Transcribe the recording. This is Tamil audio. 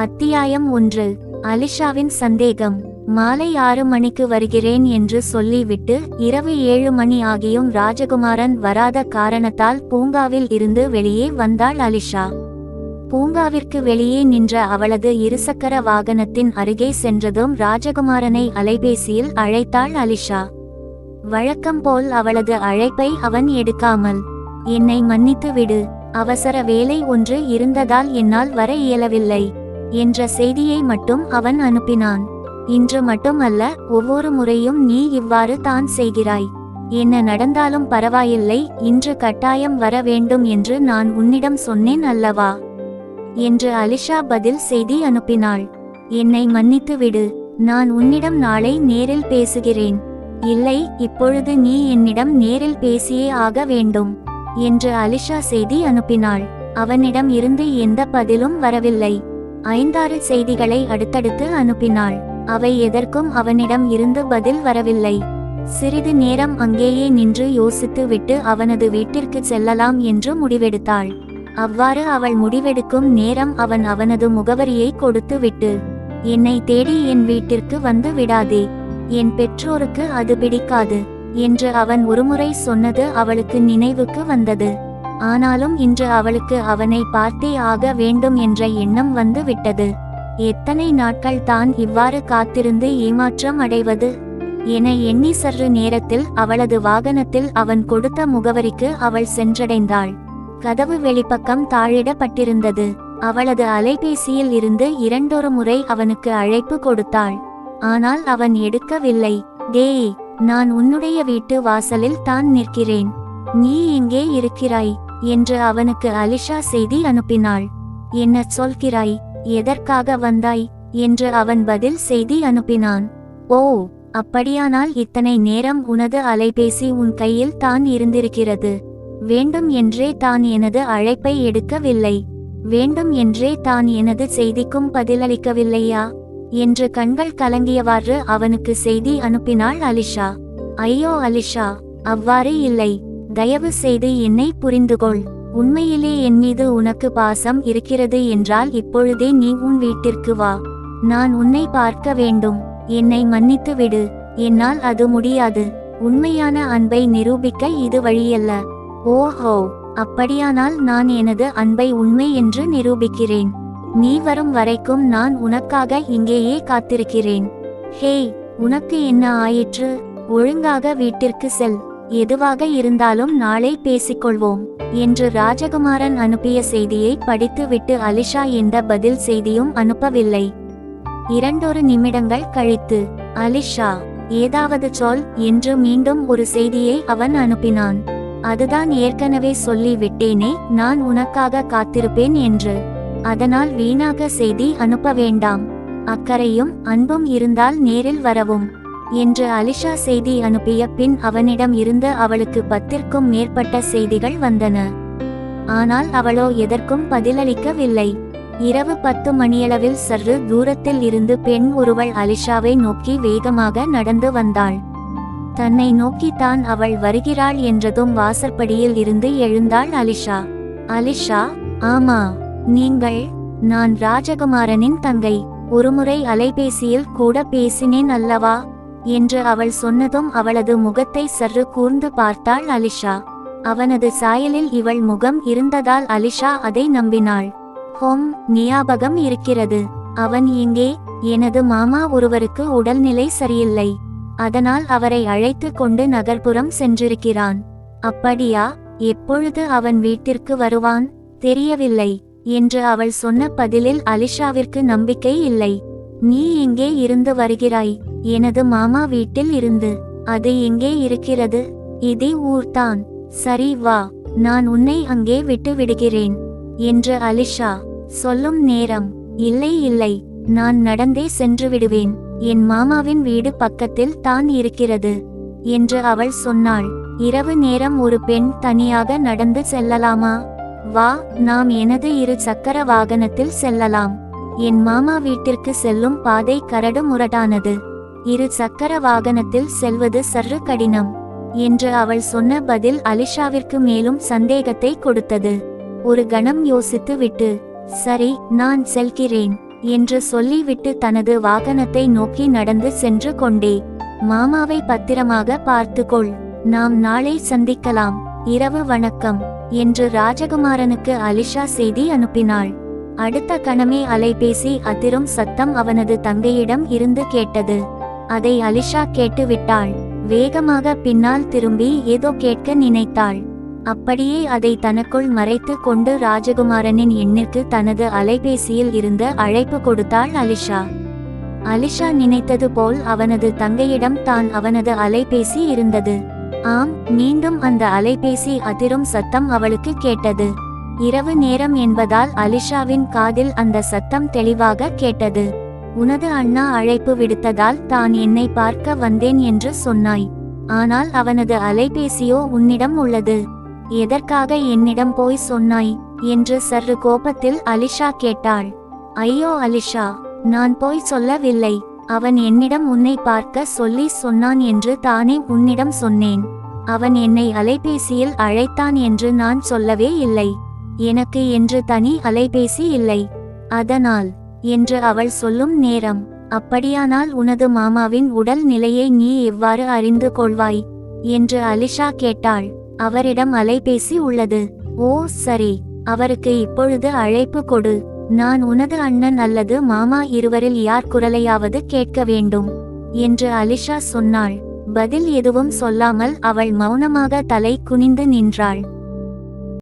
அத்தியாயம் ஒன்று. அலிஷாவின் சந்தேகம். மாலை ஆறு மணிக்கு வருகிறேன் என்று சொல்லிவிட்டு இரவு ஏழு மணி ஆகியும் ராஜகுமாரன் வராத காரணத்தால் பூங்காவில் இருந்து வெளியே வந்தாள் அலிஷா. பூங்காவிற்கு வெளியே நின்ற அவளது இருசக்கர வாகனத்தின் அருகே சென்றதும் ராஜகுமாரனை அலைபேசியில் அழைத்தாள் அலிஷா. வழக்கம் போல் அவளது அழைப்பை அவன் எடுக்காமல் என்னை மன்னித்து விடு அவசர வேலை ஒன்று இருந்ததால் என்னால் வர இயலவில்லை. என்ற செய்தியை மட்டும் அவன் அனுப்பினான். இன்று மட்டுமல்ல ஒவ்வொரு முறையும் நீ இவ்வாறு தான் செய்கிறாய். என்ன நடந்தாலும் பரவாயில்லை இன்று கட்டாயம் வர வேண்டும் என்று நான் உன்னிடம் சொன்னேன் அல்லவா? என்று அலிஷா பதில் செய்தி அனுப்பினாள். என்னை மன்னித்து விடு நான் உன்னிடம் நாளை நேரில் பேசுகிறேன். இல்லை இப்பொழுது நீ என்னிடம் நேரில் பேசியே ஆக வேண்டும் என்று அலிஷா செய்தி அனுப்பினாள். அவனிடம் இருந்து எந்த பதிலும் வரவில்லை. ஐந்தாறு செய்திகளை அடுத்தடுத்து அனுப்பினாள். அவை எதற்கும் அவனிடம் இருந்து பதில் வரவில்லை. சிறிது நேரம் அங்கேயே நின்று யோசித்து விட்டு அவனது வீட்டிற்கு செல்லலாம் என்று முடிவெடுத்தாள். அவ்வாறு அவள் முடிவெடுக்கும் நேரம் அவன் அவனது முகவரியை கொடுத்து விட்டு என்னை தேடி என் வீட்டிற்கு வந்து விடாதே. என் பெற்றோருக்கு அது பிடிக்காது என்று அவன் ஒருமுறை சொன்னது அவளுக்கு நினைவுக்கு வந்தது. ஆனாலும் இன்று அவளுக்கு அவனை பார்த்தே ஆக வேண்டும் என்ற எண்ணம் வந்து விட்டது. எத்தனை நாட்கள் தான் இவ்வாறு காத்திருந்து ஏமாற்றம் அடைவது? என எண்ணி சற்று நேரத்தில் அவளது வாகனத்தில் அவன் கொடுத்த முகவரிக்கு அவள் சென்றடைந்தாள். கதவு வெளிப்பக்கம் தாழிடப்பட்டிருந்தது அவளது அலைபேசியில் இருந்து இரண்டொரு முறை அவனுக்கு அழைப்பு கொடுத்தாள். ஆனால் அவன் எடுக்கவில்லை. டேய் நான் உன்னுடைய வீட்டு வாசலில் தான் நிற்கிறேன். நீ எங்கே இருக்கிறாய்? என்று அவனுக்கு அலிஷா செய்தி அனுப்பினாள். என்ன சொல்கிறாய்? எதற்காக வந்தாய்? என்று அவன் பதில் செய்தி அனுப்பினான். ஓ அப்படியானால் இத்தனை நேரம் உனது அலைபேசி உன் கையில் தான் இருந்திருக்கிறது. வேண்டும் என்றே தான் எனது அழைப்பை எடுக்கவில்லை. வேண்டும் என்றே தான் எனது செய்திக்கும் பதிலளிக்கவில்லையா? என்று கண்கள் கலங்கியவாறு அவனுக்கு செய்தி அனுப்பினாள் அலிஷா. ஐயோ அலிஷா அவ்வாறு இல்லை. தயவு செய்து என்னை புரிந்துகொள். உண்மையிலே என் மீது உனக்கு பாசம் இருக்கிறது என்றால் இப்பொழுதே நீ உன் வீட்டிற்கு வா. நான் உன்னை பார்க்க வேண்டும். என்னை மன்னித்து விடு. என்னால் அது முடியாது. உண்மையான அன்பை நிரூபிக்க இது வழியல்ல. ஓஹோ அப்படியானால் நான் எனது அன்பை உண்மை என்று நிரூபிக்கிறேன். நீ வரும் வரைக்கும் நான் உனக்காக இங்கேயே காத்திருக்கிறேன். ஹேய் உனக்கு என்ன ஆயிற்று? ஒழுங்காக வீட்டிற்கு செல். எதுவாக இருந்தாலும் நாளை பேசிக்கொள்வோம் என்று ராஜகுமாரன் அனுப்பிய செய்தியை படித்துவிட்டு அலிஷா எந்த பதில் செய்தியும் அனுப்பவில்லை. இரண்டொரு நிமிடங்கள் கழித்து அலிஷா ஏதாவது சொல் என்று மீண்டும் ஒரு செய்தியை அவன் அனுப்பினான். அதுதான் ஏற்கனவே சொல்லி விட்டேனே நான் உனக்காக காத்திருப்பேன் என்று. அதனால் வீணாக செய்தி அனுப்ப வேண்டாம். அக்கறையும் அன்பும் இருந்தால் நேரில் வரவும். என்று அலிஷா செய்தி அனுப்பிய பின் அவனிடம் இருந்து அவளுக்கு பத்திற்கும் மேற்பட்ட செய்திகள் வந்தன. ஆனால் அவளோ எதற்கும் பதிலளிக்கவில்லை. இரவு பத்து மணியளவில் சற்று தூரத்தில் இருந்து பெண் ஒருவள் அலிஷாவை நோக்கி வேகமாக நடந்து வந்தாள். தன்னை நோக்கித்தான் அவள் வருகிறாள் என்றதும் வாசற்படியில் இருந்து எழுந்தாள் அலிஷா. அலிஷா ஆமா நீங்கள் நான் ராஜகுமாரனின் தங்கை. ஒருமுறை அலைபேசியில் கூட பேசினேன் அல்லவா? என்று அவள் சொன்னதும் அவளது முகத்தை சற்று கூர்ந்து பார்த்தாள் அலிஷா. அவனது சாயலில் இவள் முகம் இருந்ததால் அலிஷா அதை நம்பினாள். ஹோம் ஞாபகம் இருக்கிறது. அவன் இங்கே எனது மாமா ஒருவருக்கு உடல்நிலை சரியில்லை. அதனால் அவரை அழைத்து கொண்டு நகர்ப்புறம் சென்றிருக்கிறான். அப்படியா? எப்பொழுது அவன் வீட்டிற்கு வருவான்? தெரியவில்லை. என்று அவள் சொன்ன பதிலில் அலிஷாவிற்கு நம்பிக்கை இல்லை. நீ எங்கே இருந்து வருகிறாய்? எனது மாமா வீட்டில் இருந்து. அது எங்கே இருக்கிறது? இதே ஊர்தான். சரி வா. நான் உன்னை அங்கே விட்டு விடுகிறேன். என்று அலிஷா சொல்லும் நேரம். இல்லை இல்லை. நான் நடந்தே சென்று விடுவேன். என் மாமாவின் வீடு பக்கத்தில் தான் இருக்கிறது. என்று அவள் சொன்னாள். இரவு நேரம் ஒரு பெண் தனியாக நடந்து செல்லலாமா? வா நாம் எனது இரு சக்கர வாகனத்தில் செல்லலாம். என் மாமா வீட்டிற்கு செல்லும் பாதை கரடு முரடானது. இரு சக்கர வாகனத்தில் செல்வது சற்று கடினம். என்று அவள் சொன்ன பதில் அலிஷாவிற்கு மேலும் சந்தேகத்தை கொடுத்தது. ஒரு கணம் யோசித்து விட்டு சரி நான் செல்கிறேன் என்று சொல்லிவிட்டு தனது வாகனத்தை நோக்கி நடந்து சென்று கொண்டே. மாமாவை பத்திரமாக பார்த்துக்கொள். நாம் நாளை சந்திக்கலாம். இரவு வணக்கம் என்று ராஜகுமாரனுக்கு அலிஷா செய்தி அனுப்பினாள். அடுத்த கணமே அலைபேசி அதிரும் சத்தம் அவனது தங்கையிடம் இருந்து கேட்டது. அதை அலிஷா கேட்டுவிட்டாள். வேகமாக பின்னால் திரும்பி ஏதோ கேட்க நினைத்தாள். அப்படியே அதை தனக்குள் மறைத்து கொண்டு ராஜகுமாரனின் எண்ணிற்கு தனது அலைபேசியில் இருந்த அழைப்பு கொடுத்தாள் அலிஷா. அலிஷா நினைத்தது போல் அவனது தங்கையிடம் தான் அவனது அலைபேசி இருந்தது. ஆம் மீண்டும் அந்த அலைபேசி அதிரும் சத்தம் அவளுக்கு கேட்டது. இரவு நேரம் என்பதால் அலிஷாவின் காதில் அந்த சத்தம் தெளிவாக கேட்டது. உனது அண்ணா அழைப்பு விடுத்ததால் தான் என்னை பார்க்க வந்தேன் என்று சொன்னாய். ஆனால் அவனது அலைபேசியோ உன்னிடம் உள்ளது. எதற்காக என்னிடம் போய் சொன்னாய்? என்று சற்று கோபத்தில் அலிஷா கேட்டாள். ஐயோ அலிஷா நான் போய் சொல்லவில்லை. அவன் என்னிடம் உன்னை பார்க்க சொல்லி சொன்னான் என்று தானே உன்னிடம் சொன்னேன். அவன் என்னை அலைபேசியில் அழைத்தான் என்று நான் சொல்லவே இல்லை. எனக்கு என்று தனி அலைபேசி இல்லை. அதனால் என்று அவள் சொல்லும் நேரம் அப்படியானால் உனது மாமாவின் உடல் நிலையை நீ எவ்வாறு அறிந்து கொள்வாய்? என்று அலிஷா கேட்டாள். அவரிடம் அலைபேசி உள்ளது. ஓ சரி அவருக்கு இப்பொழுது அழைப்பு கொடு. நான் உனது அண்ணன் அல்லது மாமா இருவரில் யார் குரலையாவது கேட்க வேண்டும்? என்று அலிஷா சொன்னாள். பதில் எதுவும் சொல்லாமல் அவள் மௌனமாக தலை குனிந்து நின்றாள்.